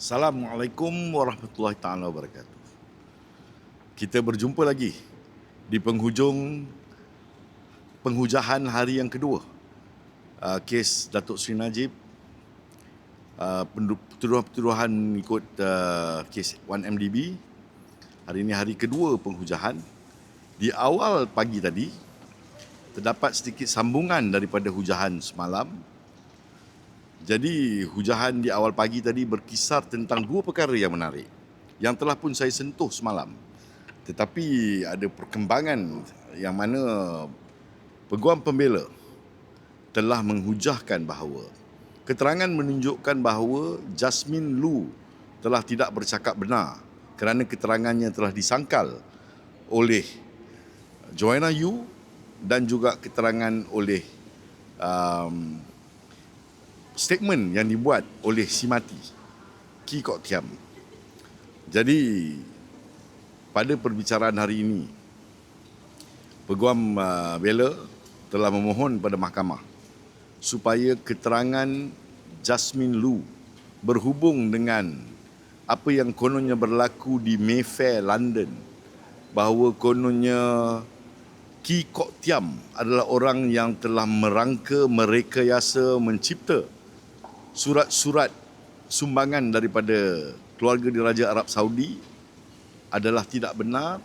Assalamualaikum warahmatullahi taala wabarakatuh. Kita berjumpa lagi di penghujung penghujahan hari yang kedua. Uh, kes Datuk Sri Najib uh, pertuduhan-pertuduhan ikut uh, kes 1MDB. Hari ini hari kedua penghujahan. Di awal pagi tadi terdapat sedikit sambungan daripada hujahan semalam jadi hujahan di awal pagi tadi berkisar tentang dua perkara yang menarik yang telah pun saya sentuh semalam. Tetapi ada perkembangan yang mana peguam pembela telah menghujahkan bahawa keterangan menunjukkan bahawa Jasmine Lu telah tidak bercakap benar kerana keterangannya telah disangkal oleh Joanna Yu dan juga keterangan oleh um, statement yang dibuat oleh si mati Ki Kok Tiam. Jadi pada perbicaraan hari ini Peguam uh, Bela telah memohon pada mahkamah supaya keterangan Jasmine Lu berhubung dengan apa yang kononnya berlaku di Mayfair London bahawa kononnya Ki Kok Tiam adalah orang yang telah merangka, merekayasa, mencipta surat-surat sumbangan daripada keluarga diraja Arab Saudi adalah tidak benar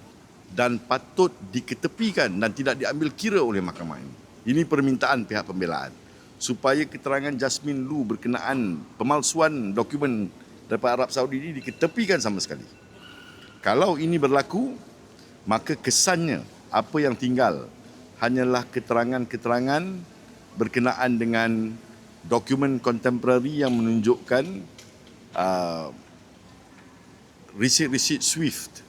dan patut diketepikan dan tidak diambil kira oleh mahkamah ini. Ini permintaan pihak pembelaan supaya keterangan Jasmine Lu berkenaan pemalsuan dokumen daripada Arab Saudi ini diketepikan sama sekali. Kalau ini berlaku, maka kesannya apa yang tinggal hanyalah keterangan-keterangan berkenaan dengan dokumen kontemporari yang menunjukkan uh, risit-risit SWIFT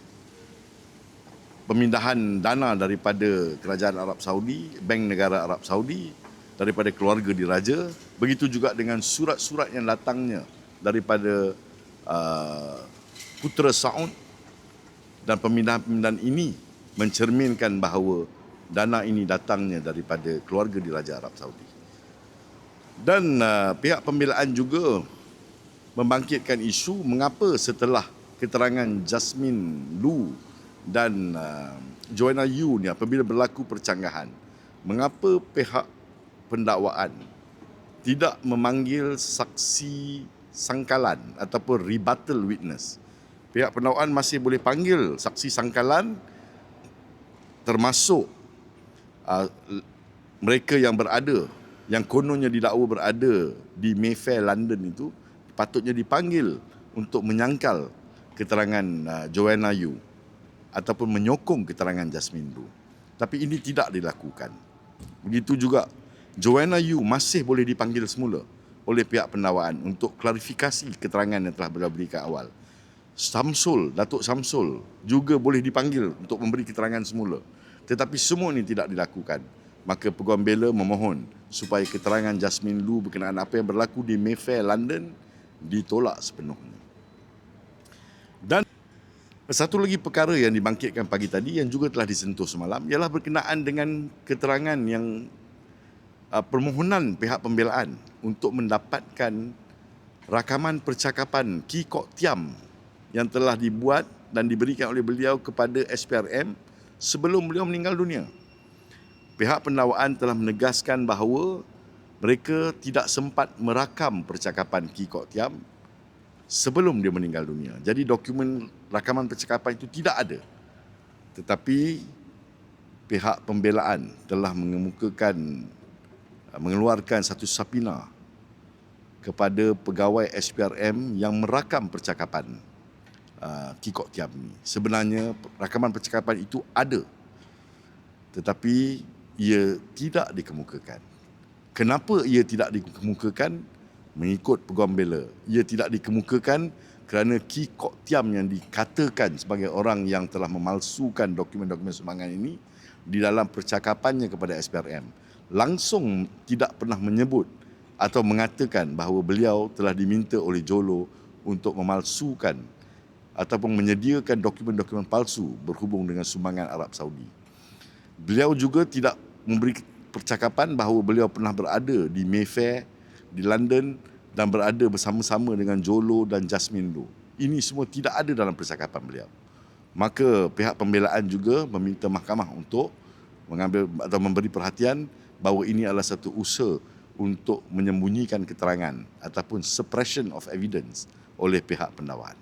pemindahan dana daripada kerajaan Arab Saudi, bank negara Arab Saudi daripada keluarga diraja, begitu juga dengan surat-surat yang datangnya daripada uh, putera Saud dan pemindahan-pemindahan ini mencerminkan bahawa dana ini datangnya daripada keluarga diraja Arab Saudi. Dan uh, pihak pembelaan juga membangkitkan isu mengapa setelah keterangan Jasmine Lu dan uh, Joanna Yu ni apabila berlaku percanggahan, mengapa pihak pendakwaan tidak memanggil saksi sangkalan ataupun rebuttal witness. Pihak pendakwaan masih boleh panggil saksi sangkalan termasuk uh, mereka yang berada yang kononnya didakwa berada di Mayfair London itu patutnya dipanggil untuk menyangkal keterangan uh, Joanna Yu ataupun menyokong keterangan Jasmine Lu. Tapi ini tidak dilakukan. Begitu juga Joanna Yu masih boleh dipanggil semula oleh pihak pendawaan untuk klarifikasi keterangan yang telah beliau berikan awal. Samsul, Datuk Samsul juga boleh dipanggil untuk memberi keterangan semula. Tetapi semua ini tidak dilakukan maka Peguam Bela memohon supaya keterangan Jasmine Lu berkenaan apa yang berlaku di Mayfair, London ditolak sepenuhnya. Dan satu lagi perkara yang dibangkitkan pagi tadi yang juga telah disentuh semalam ialah berkenaan dengan keterangan yang uh, permohonan pihak pembelaan untuk mendapatkan rakaman percakapan Ki Kok Tiam yang telah dibuat dan diberikan oleh beliau kepada SPRM sebelum beliau meninggal dunia pihak pendakwaan telah menegaskan bahawa mereka tidak sempat merakam percakapan Ki Kok Tiam sebelum dia meninggal dunia. Jadi dokumen rakaman percakapan itu tidak ada. Tetapi pihak pembelaan telah mengemukakan mengeluarkan satu sapina kepada pegawai SPRM yang merakam percakapan uh, Ki Kok Tiam ini. Sebenarnya rakaman percakapan itu ada. Tetapi ia tidak dikemukakan. Kenapa ia tidak dikemukakan? Mengikut peguam bela, ia tidak dikemukakan kerana Ki Kok Tiam yang dikatakan sebagai orang yang telah memalsukan dokumen-dokumen sumbangan ini di dalam percakapannya kepada SPRM langsung tidak pernah menyebut atau mengatakan bahawa beliau telah diminta oleh Jolo untuk memalsukan ataupun menyediakan dokumen-dokumen palsu berhubung dengan sumbangan Arab Saudi. Beliau juga tidak memberi percakapan bahawa beliau pernah berada di Mayfair di London dan berada bersama-sama dengan Jolo dan Jasmine Loh. Ini semua tidak ada dalam percakapan beliau. Maka pihak pembelaan juga meminta mahkamah untuk mengambil atau memberi perhatian bahawa ini adalah satu usaha untuk menyembunyikan keterangan ataupun suppression of evidence oleh pihak pendakwa.